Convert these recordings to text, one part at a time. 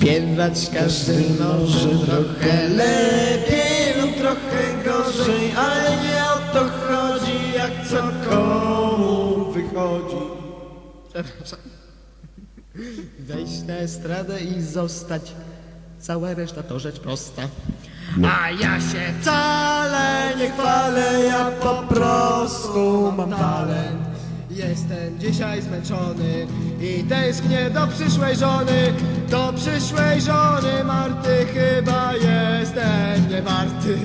Śpiewać każdy może trochę lepiej lub trochę gorzej, ale nie o to chodzi, jak co komu wychodzi. Przepraszam. Wejść na estradę i zostać. Cała reszta to rzecz prosta. A ja się wcale nie chwalę, ja po prostu mam talent. Jestem dzisiaj zmęczony i tęsknię do przyszłej żony. Do przyszłej żony Marty chyba jestem niewarty.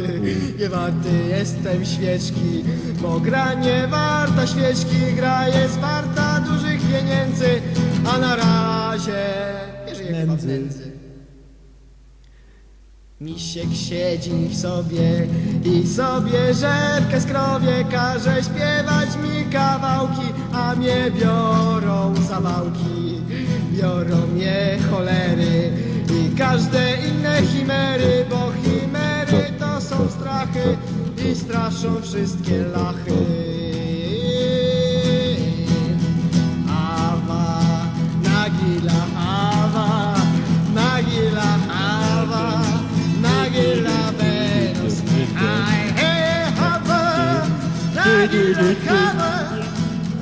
Niewarty jestem świeczki, bo gra nie warta świeczki. Gra jest warta dużych pieniędzy, a na razie nie żyję chyba w nędzy. Misiek siedzi sobie i sobie rzepkę skrowie Każe śpiewać mi kawałki, a mnie biorą zawałki Biorą mnie cholery i każde inne chimery Bo chimery to są strachy i straszą wszystkie lachy Awa, nagila, awa, nagila, awa, nagila Venus. I have a nagila kava,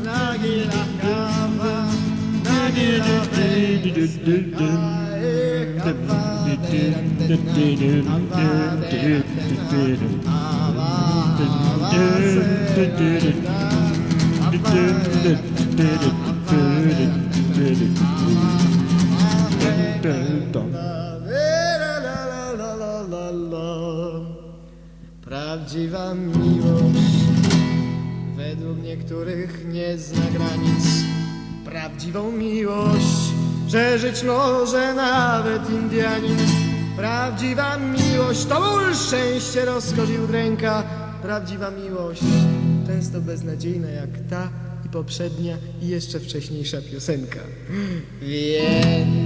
nagila kava, nagila Venus. Prawdziwa miłość według niektórych nie zna granic. Prawdziwą miłość przeżyć może nawet Indianin. Prawdziwa miłość to ból, szczęście, rozkosz i udręka. Prawdziwa miłość często beznadziejna jak ta i poprzednia i jeszcze wcześniejsza piosenka. Więc